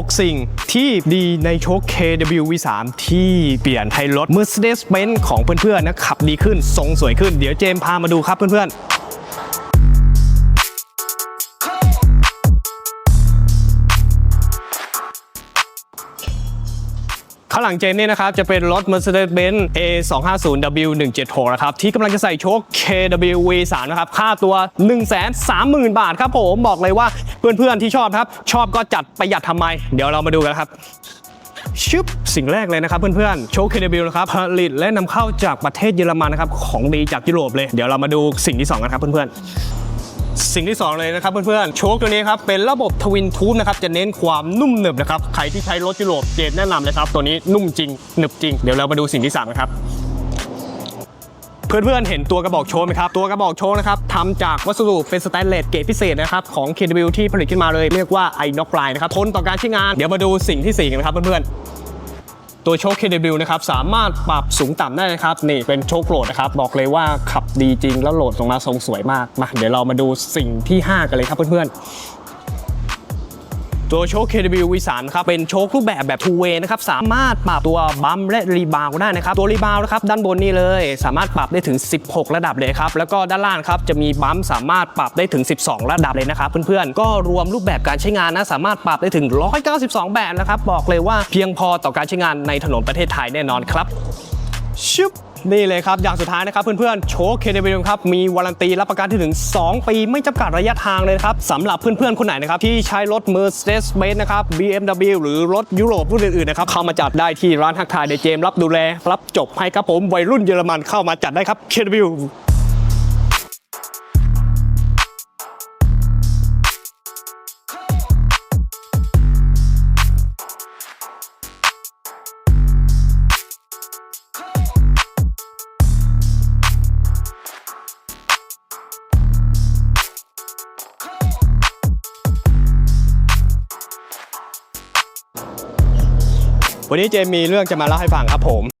6 สิ่งที่ดีในโชค KW V3 ที่เปลี่ยนให้รถ Mercedes-Benz ของเพื่อนๆนะขับดีขึ้นทรงสวยขึ้น เดี๋ยวเจมส์พามาดูครับเพื่อนๆ ข้างหลังเจนนี่ยนะครับจะเป็นรถ Mercedes-Benz A250W176 นะครับที่กำลังจะใส่โชค KW-V3 นะครับค่าตัว 130,000 บาทครับผมบอกเลยว่าเพื่อนๆที่ชอบครับ ชอบก็จัดประหยัดทำไม เดี๋ยวเรามาดูกันครับชึบสิ่งแรกเลยนะครับเพื่อนๆโชค KW นะครับผลิตและนำเข้าจากประเทศเยอรมันนะครับของดีจากยุโรปเลย เดี๋ยวเรามาดูสิ่งที่ 2 กันครับเพื่อนๆ สิ่งที่ 2 เลยนะครับเพื่อนๆโชคตัวนี้ครับเป็นระบบทวินทูบนะครับจะเน้นความนุ่มหนึบนะครับใครที่ใช้รถยุโรปเจนแนะนำเลยครับตัวนี้นุ่มจริงหนึบจริงเดี๋ยวเรามาดูสิ่งที่3กันครับเพื่อนๆ เห็นตัวกระบอกโชว์ไหมครับ ตัวกระบอกโชว์นะครับทำจากวัสดุเป็นสแตนเลสเกรดพิเศษนะครับ ของ KW ที่ผลิตขึ้นมาเลย เรียกว่า i n o x Line นะครับทนต่อการใช้งาน เดี๋ยวมาดูสิ่งที่4กันนะครับเพื่อนๆ ตัวโชค KW นะครับสามารถปรับสูงต่ำได้นะครับนี่เป็นโชคโหลดนะครับบอกเลยว่าขับดีจริงแล้วโหลดลงมาทรงสวยมากมาเดี๋ยวเรามาดูสิ่งที่ 5 กันเลยครับเพื่อนๆ ตัวโชค KW V3 นะครับเป็นโชครูปแบบแบบ two way นะครับสามารถปรับตัวบัมและรีบาวได้นะครับตัวรีบาวนะครับด้านบนนี่เลย สามารถปรับได้ถึง 16 ระดับเลยครับแล้วก็ด้านล่างครับจะมีบัมสามารถปรับได้ถึง 12 ระดับเลยนะครับเพื่อนๆก็รวมรูปแบบการใช้งานนะสามารถปรับได้ถึง 192 แบบนะครับบอกเลยว่าเพียงพอต่อการใช้งานในถนนประเทศไทยแน่นอนครับ ชึบนี่เลยครับ อย่างสุดท้ายนะครับเพื่อนๆโชคเนบิลครับมีวารันตีรับประกันถึง 2 ปีไม่จำกัดระยะทางเลยครับสำหรับเพื่อนๆ คนไหนนะครับ ที่ใช้รถ Mercedes-Benz นะครับ BMW หรือรถยุโรปรุ่นอื่นๆนะครับเข้ามาจัดได้ที่ร้านทักทายเดเจมรับดูแล รับจบให้ครับผมวัยรุ่นเยอรมันเข้ามาจัดได้ครับเคเดบิล วันนี้เจมมีเรื่องจะมาเล่าให้ฟังครับผม